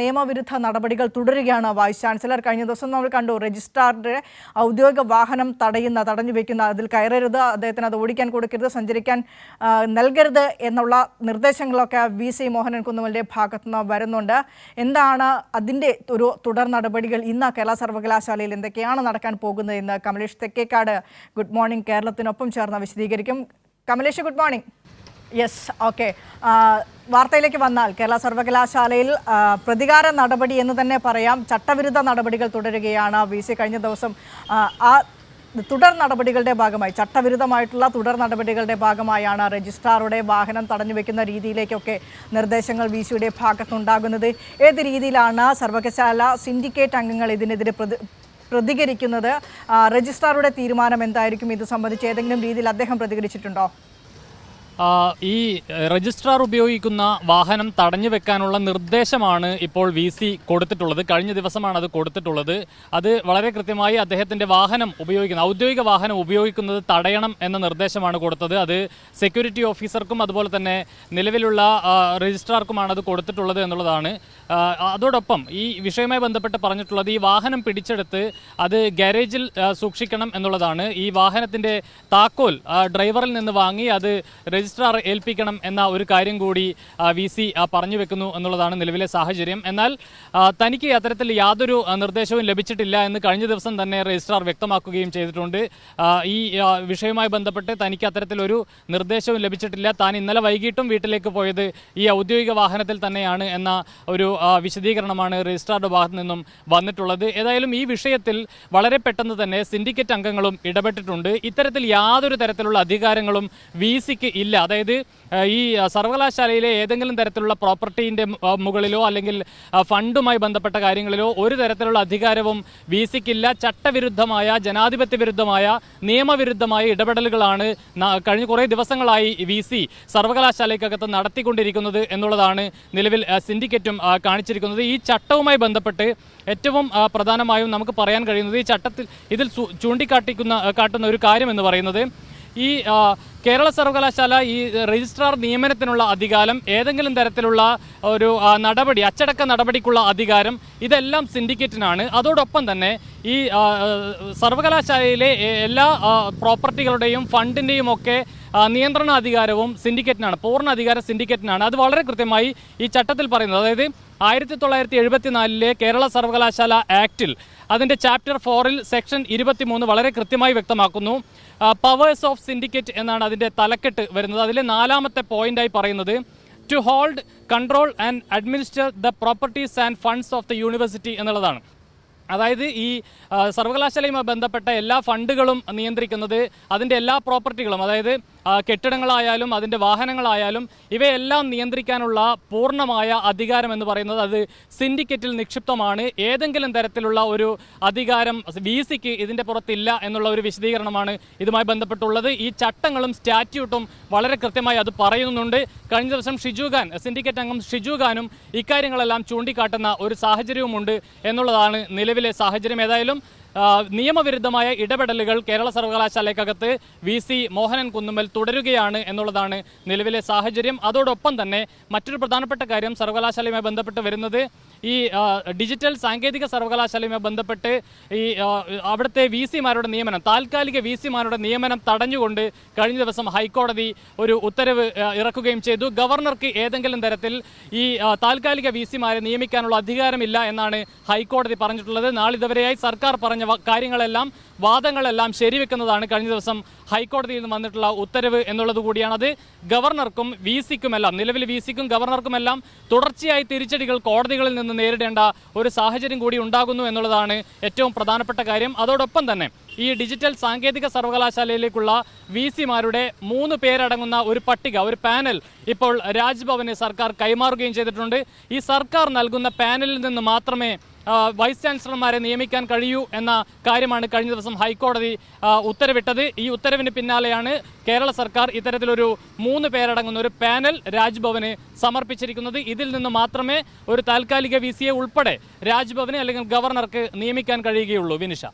നിയമവിരുദ്ധ നടപടികൾ തുടരുകയാണ് വൈസ് ചാൻസലർ കഴിഞ്ഞ ദിവസം നമ്മൾ കണ്ടു രജിസ്ട്രാറുടെ ഔദ്യോഗിക വാഹനം തടയുന്ന തടഞ്ഞു വെക്കുന്ന അതിൽ കയറരുത് അദ്ദേഹത്തിന് അത് ഓടിക്കാൻ കൊടുക്കരുത് സഞ്ചരിക്കാൻ നൽകരുത് എന്നുള്ള നിർദ്ദേശങ്ങളൊക്കെ വി. സി. മോഹനൻ കുന്നുമലിന്റെ ഭാഗത്തുനിന്ന് വരുന്നുണ്ട്. എന്താണ് അതിന്റെ ഒരു തുടർ നടപടികൾ ഇന്ന് കേരള സർവകലാശാലയിൽ എന്തൊക്കെയാണ് നടക്കാൻ പോകുന്നത് എന്ന് കമലേഷ് തെക്കേക്കാട് ഗുഡ് മോർണിംഗ് കേരളത്തിനൊപ്പം ചേർന്ന് വിശദീകരിക്കും. Kamlesh good morning. Yes okay വാർത്തയിലേക്ക് വന്നാൽ കേരള സർവകലാശാലയിൽ പ്രതികാര നടപടി എന്ന് തന്നെ പറയാം. ചട്ടവിരുദ്ധ നടപടികൾ തുടരുകയാണ്. വി സി കഴിഞ്ഞ ദിവസം ആ, തുടർ നടപടികളുടെ ഭാഗമായി ചട്ടവിരുദ്ധമായിട്ടുള്ള തുടർ നടപടികളുടെ ഭാഗമായാണ് രജിസ്ട്രാറുടെ വാഹനം തടഞ്ഞു വെക്കുന്ന രീതിയിലേക്കൊക്കെ നിർദ്ദേശങ്ങൾ വി സിയുടെ ഭാഗത്തുണ്ടാകുന്നത്. ഏത് രീതിയിലാണ് സർവകലാശാല സിൻഡിക്കേറ്റ് അംഗങ്ങൾ ഇതിനെതിരെ പ്രതി പ്രതികരിക്കുന്നത്? രജിസ്ട്രാറുടെ തീരുമാനം എന്തായിരിക്കും? ഇത് സംബന്ധിച്ച് ഏതെങ്കിലും രീതിയിൽ അദ്ദേഹം പ്രതികരിച്ചിട്ടുണ്ടോ? ഈ രജിസ്ട്രാർ ഉപയോഗിക്കുന്ന വാഹനം തടഞ്ഞു വെക്കാനുള്ള നിർദ്ദേശമാണ് ഇപ്പോൾ വി സി കൊടുത്തിട്ടുള്ളത്. കഴിഞ്ഞ ദിവസമാണ് അത് കൊടുത്തിട്ടുള്ളത്. അത് വളരെ കൃത്യമായി അദ്ദേഹത്തിന്റെ വാഹനം ഉപയോഗിക്കുന്ന ഔദ്യോഗിക വാഹനം ഉപയോഗിക്കുന്നത് തടയണം എന്ന നിർദ്ദേശമാണ് കൊടുത്തത്. അത് സെക്യൂരിറ്റി ഓഫീസർക്കും അതുപോലെ തന്നെ നിലവിലുള്ള രജിസ്ട്രാർക്കുമാണ് അത് കൊടുത്തിട്ടുള്ളത് എന്നുള്ളതാണ്. അതോടൊപ്പം ഈ വിഷയവുമായി ബന്ധപ്പെട്ട് പറഞ്ഞിട്ടുള്ളത് ഈ വാഹനം പിടിച്ചെടുത്ത് അത് ഗാരേജിൽ സൂക്ഷിക്കണം എന്നുള്ളതാണ്. ഈ വാഹനത്തിന്റെ താക്കോൽ ഡ്രൈവറിൽ നിന്ന് വാങ്ങി അത് രജിസ്ട്രാർ ഏൽപ്പിക്കണം എന്ന ഒരു കാര്യം കൂടി വി സി പറഞ്ഞു വെക്കുന്നു എന്നുള്ളതാണ് നിലവിലെ സാഹചര്യം. എന്നാൽ തനിക്ക് അത്തരത്തിൽ യാതൊരു നിർദ്ദേശവും ലഭിച്ചിട്ടില്ല എന്ന് കഴിഞ്ഞ ദിവസം തന്നെ രജിസ്ട്രാർ വ്യക്തമാക്കുകയും ചെയ്തിട്ടുണ്ട്. ഈ വിഷയവുമായി ബന്ധപ്പെട്ട് തനിക്ക് അത്തരത്തിലൊരു നിർദ്ദേശവും ലഭിച്ചിട്ടില്ല. താൻ ഇന്നലെ വൈകിട്ടും വീട്ടിലേക്ക് പോയത് ഈ ഔദ്യോഗിക വാഹനത്തിൽ തന്നെയാണ് എന്ന ഒരു വിശദീകരണമാണ് രജിസ്ട്രാറുടെ ഭാഗത്തു നിന്നും വന്നിട്ടുള്ളത്. ഏതായാലും ഈ വിഷയത്തിൽ വളരെ പെട്ടെന്ന് തന്നെ സിൻഡിക്കേറ്റ് അംഗങ്ങളും ഇടപെട്ടിട്ടുണ്ട്. ഇത്തരത്തിൽ യാതൊരു തരത്തിലുള്ള അധികാരങ്ങളും വി സിക്ക് ഇല്ല അതായത് ഈ സർവകലാശാലയിലെ ഏതെങ്കിലും തരത്തിലുള്ള പ്രോപ്പർട്ടീന്റെ മുകളിലോ അല്ലെങ്കിൽ ഫണ്ടുമായി ബന്ധപ്പെട്ട കാര്യങ്ങളിലോ ഒരു തരത്തിലുള്ള അധികാരവും വി സിക്കില്ല ചട്ടവിരുദ്ധമായ ജനാധിപത്യ വിരുദ്ധമായ നിയമവിരുദ്ധമായ ഇടപെടലുകളാണ് കഴിഞ്ഞ കുറേ ദിവസങ്ങളായി വി സി സർവകലാശാലയ്ക്കകത്ത് നടത്തിക്കൊണ്ടിരിക്കുന്നത് എന്നുള്ളതാണ് നിലവിൽ സിൻഡിക്കേറ്റും കാണിച്ചിരിക്കുന്നത്. ഈ ചട്ടവുമായി ബന്ധപ്പെട്ട് ഏറ്റവും പ്രധാനമായും നമുക്ക് പറയാൻ കഴിയുന്നത് ഈ ചട്ടത്തിൽ ഇതിൽ ചൂണ്ടിക്കാട്ടിക്കുന്ന കാട്ടുന്ന ഒരു കാര്യം എന്ന് പറയുന്നത് ഈ കേരള സർവകലാശാല ഈ രജിസ്ട്രാർ നിയമനത്തിനുള്ള അധികാരം ഏതെങ്കിലും തരത്തിലുള്ള ഒരു നടപടി അച്ചടക്ക നടപടിക്കുള്ള അധികാരം ഇതെല്ലാം സിൻഡിക്കേറ്റിനാണ്. അതോടൊപ്പം തന്നെ ഈ സർവകലാശാലയിലെ എല്ലാ പ്രോപ്പർട്ടികളുടെയും ഫണ്ടിന്റെയും ഒക്കെ നിയന്ത്രണ അധികാരവും സിൻഡിക്കേറ്റിനാണ് പൂർണ അധികാരം സിൻഡിക്കേറ്റിനാണ്. അത് വളരെ കൃത്യമായി ഈ ചട്ടത്തിൽ പറയുന്നത്. അതായത് ആയിരത്തി തൊള്ളായിരത്തി എഴുപത്തിനാലിലെ കേരള സർവകലാശാല ആക്ടിൽ അതിന്റെ ചാപ്റ്റർ ഫോറിൽ സെക്ഷൻ ഇരുപത്തിമൂന്ന് വളരെ കൃത്യമായി വ്യക്തമാക്കുന്നു. പവേഴ്സ് ഓഫ് സിൻഡിക്കേറ്റ് എന്നാണ് അതിന്റെ തലക്കെട്ട് വരുന്നത്. അതിലെ നാലാമത്തെ പോയിന്റായി പറയുന്നത് to hold control and administer the properties and funds of the university എന്നുള്ളതാണ്. അതായത് ഈ സർവകലാശാലയുമായി ബന്ധപ്പെട്ട എല്ലാ ഫണ്ടുകളും നിയന്ത്രിക്കുന്നത് അതിന്റെ എല്ലാ പ്രോപ്പർട്ടികളും അതായത് കെട്ടിടങ്ങളായാലും അതിന്റെ വാഹനങ്ങളായാലും ഇവയെല്ലാം നിയന്ത്രിക്കാനുള്ള പൂർണമായ അധികാരം എന്ന് പറയുന്നത് അത് സിൻഡിക്കറ്റിൽ നിക്ഷിപ്തമാണ്. ഏതെങ്കിലും തരത്തിലുള്ള ഒരു അധികാരം വി സിക്ക് ഇതിന്റെ പുറത്തില്ല എന്നുള്ള ഒരു വിശദീകരണമാണ് ഇതുമായി ബന്ധപ്പെട്ടുള്ളത്. ഈ ചട്ടങ്ങളും സ്റ്റാറ്റ്യൂട്ടും വളരെ കൃത്യമായി അത് പറയുന്നുണ്ട്. കഴിഞ്ഞ ദിവസം ഷിജു ഖാൻ സിൻഡിക്കേറ്റ് അംഗം ഷിജു ഖാനും ഇക്കാര്യങ്ങളെല്ലാം ചൂണ്ടിക്കാട്ടുന്ന ഒരു സാഹചര്യവുമുണ്ട് എന്നുള്ളതാണ് നിലവിലെ സാഹചര്യം. ഏതായാലും നിയമവിരുദ്ധമായ ഇടപെടലുകൾ കേരള സർവകലാശാലയ്ക്കകത്ത് വി സി മോഹനൻ കുന്നുമ്മൽ തുടരുകയാണ് എന്നുള്ളതാണ് നിലവിലെ സാഹചര്യം. അതോടൊപ്പം തന്നെ മറ്റൊരു പ്രധാനപ്പെട്ട കാര്യം സർവകലാശാലയുമായി ബന്ധപ്പെട്ട് വരുന്നത് ഈ ഡിജിറ്റൽ സാങ്കേതിക സർവകലാശാലയുമായി ബന്ധപ്പെട്ട് ഈ അവിടുത്തെ വി സിമാരുടെ നിയമനം താൽക്കാലിക വി സിമാരുടെ നിയമനം തടഞ്ഞുകൊണ്ട് കഴിഞ്ഞ ദിവസം ഹൈക്കോടതി ഒരു ഉത്തരവ് ഇറക്കുകയും ചെയ്തു. ഗവർണർക്ക് ഏതെങ്കിലും തരത്തിൽ ഈ താൽക്കാലിക വി സിമാരെ നിയമിക്കാനുള്ള അധികാരമില്ല എന്നാണ് ഹൈക്കോടതി പറഞ്ഞിട്ടുള്ളത്. നാളിതുവരെയായി സർക്കാർ പറഞ്ഞ കാര്യങ്ങളെല്ലാം വാദങ്ങളെല്ലാം ശരിവെക്കുന്നതാണ് കഴിഞ്ഞ ദിവസം ഹൈക്കോടതിയിൽ നിന്ന് വന്നിട്ടുള്ള ഉത്തരവ് എന്നുള്ളത് കൂടിയാണ്. അത് ഗവർണർക്കും വി സിക്കുമെല്ലാം നിലവിൽ വി സിക്കും ഗവർണർക്കുമെല്ലാം തുടർച്ചയായി തിരിച്ചടികൾ കോടതികളിൽ നിന്ന് നേരിടേണ്ട ഒരു സാഹചര്യം കൂടി ഉണ്ടാകുന്നു എന്നുള്ളതാണ് ഏറ്റവും പ്രധാനപ്പെട്ട കാര്യം. അതോടൊപ്പം തന്നെ ഈ ഡിജിറ്റൽ സാങ്കേതിക സർവകലാശാലയിലേക്കുള്ള വി സിമാരുടെ മൂന്ന് പേരടങ്ങുന്ന ഒരു പട്ടിക ഒരു പാനൽ ഇപ്പോൾ രാജ്ഭവന് സർക്കാർ കൈമാറുകയും ചെയ്തിട്ടുണ്ട്. ഈ സർക്കാർ നൽകുന്ന പാനലിൽ നിന്ന് മാത്രമേ വൈസ് ചാൻസലർമാരെ നിയമിക്കാൻ കഴിയൂ എന്ന കാര്യമാണ് കഴിഞ്ഞ ദിവസം ഹൈക്കോടതി ഉത്തരവിട്ടത്. ഈ ഉത്തരവിന് പിന്നാലെയാണ് കേരള സർക്കാർ ഇത്തരത്തിലൊരു മൂന്ന് പേരടങ്ങുന്ന ഒരു പാനൽ രാജ്ഭവന് സമർപ്പിച്ചിരിക്കുന്നത്. ഇതിൽ നിന്ന് മാത്രമേ ഒരു താൽക്കാലിക വി ഉൾപ്പെടെ രാജ്ഭവന് അല്ലെങ്കിൽ ഗവർണർക്ക് നിയമിക്കാൻ കഴിയുകയുള്ളൂ. വിനിഷ.